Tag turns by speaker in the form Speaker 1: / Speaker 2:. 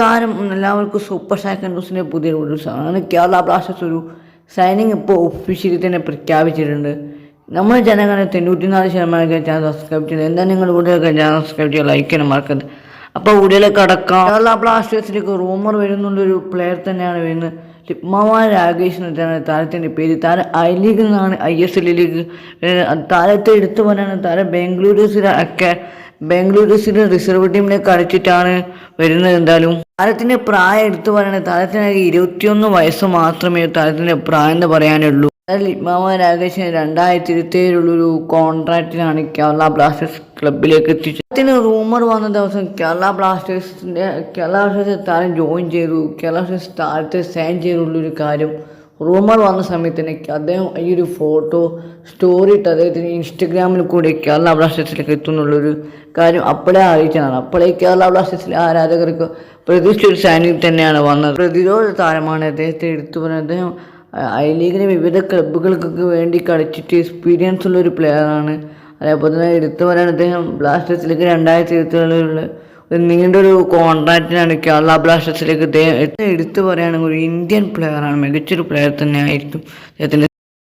Speaker 1: നമസ്കാരം. എല്ലാവർക്കും സൂപ്പർ സാക്കൻ ന്യൂസിന്റെ പുതിയ ആണ്. കേരള ബ്ലാസ്റ്റേഴ്സ് ഒരു സൈനിങ് ഇപ്പോൾ ഒഫീഷ്യലി തന്നെ പ്രഖ്യാപിച്ചിട്ടുണ്ട്. നമ്മുടെ ജനങ്ങളെ തൊണ്ണൂറ്റിനാല് ശതമാനം ചാനൽ സബ്സ്ക്രൈബ് ചെയ്യുന്നത് എന്താ നിങ്ങൾ വീഡിയോയൊക്കെ ചാനൽ സബ്സ്ക്രൈബ് ചെയ്യുക ലൈക്ക് ചെയ്യാൻ മറക്കരുത്. അപ്പോൾ വീഡിയോയിലേക്ക് കടക്കാം. കേരള ബ്ലാസ്റ്റേഴ്സിലേക്ക് റൂമർ വരുന്നുള്ളൊരു പ്ലെയർ തന്നെയാണ് വരുന്നത്. ലിപ്മാവാൻ രാകേഷ് എന്നാണ് താരത്തിന്റെ പേര്? താരം ഐ ലീഗിൽ നിന്നാണ് ഐ എസ് എല്ലിലേക്ക് താരത്തെ എടുത്തു പറയാനാണ്. താരം ബാംഗ്ലൂരിസിലെ ഒക്കെ സിറ്റി റിസർവ് ടീമിനെ കളിച്ചിട്ടാണ് വരുന്നത് എന്തായാലും. താരത്തിന്റെ പ്രായം എടുത്തു പറയുന്നത് താരത്തിന് ഇരുപത്തിയൊന്ന് വയസ്സ് മാത്രമേ താരത്തിന്റെ പ്രായം എന്ന് പറയാനുള്ളൂ. ലിപ്മാവ രാകേഷിന് രണ്ടായിരത്തി ഇരുപത്തിയേഴിലുള്ളൊരു കോൺട്രാക്റ്റിനാണ് കേരള ബ്ലാസ്റ്റേഴ്സ് ക്ലബിലേക്ക് എത്തിച്ചത്. അതിന് റൂമർ വന്ന ദിവസം കേരള ബ്ലാസ്റ്റേഴ്സിന്റെ കേരള ബ്ലാസ്റ്റേഴ്സ് താരം ജോയിൻ ചെയ്തു കേരള ബ്ലാസ്റ്റേഴ്സ് താരത്തെ സൈൻ ചെയ്തുള്ളൊരു കാര്യം റൂമർ വന്ന സമയത്ത് എനിക്ക് അദ്ദേഹം ഈ ഒരു ഫോട്ടോ സ്റ്റോറി ഇട്ട് അദ്ദേഹത്തിന് ഇൻസ്റ്റഗ്രാമിൽ കൂടി കേരള ബ്ലാസ്റ്റേഴ്സിലേക്ക് എത്തുന്നുള്ളൊരു കാര്യം അപ്പോഴേ അറിയിച്ചതാണ്. അപ്പോഴേ കേരള ബ്ലാസ്റ്റേഴ്സിലെ ആരാധകർക്ക് പ്രതീക്ഷിച്ച ഒരു സൈനിക് തന്നെയാണ് വന്നത്. പ്രതിരോധ താരമാണ് അദ്ദേഹത്തെ എടുത്തു പറഞ്ഞത്. അദ്ദേഹം ഐ ലീഗിലെ വിവിധ ക്ലബ്ബുകൾക്കൊക്കെ വേണ്ടി കളിച്ചിട്ട് എക്സ്പീരിയൻസ് ഉള്ള ഒരു പ്ലെയറാണ് അതേപോലെ തന്നെ എടുത്തു പറയാൻ അദ്ദേഹം ബ്ലാസ്റ്റേഴ്സിലേക്ക് രണ്ടായിരത്തി ഇരുപത്തിയേഴിലുള്ള ഒരു നീണ്ടൊരു കോൺട്രാക്റ്റിനാണ് കേരള ബ്ലാസ്റ്റേഴ്സിലേക്ക് എടുത്തു പറയുകയാണെങ്കിൽ ഒരു ഇന്ത്യൻ പ്ലെയറാണ് മികച്ചൊരു പ്ലെയർ തന്നെ ആയിരിക്കും അദ്ദേഹത്തിന്റെ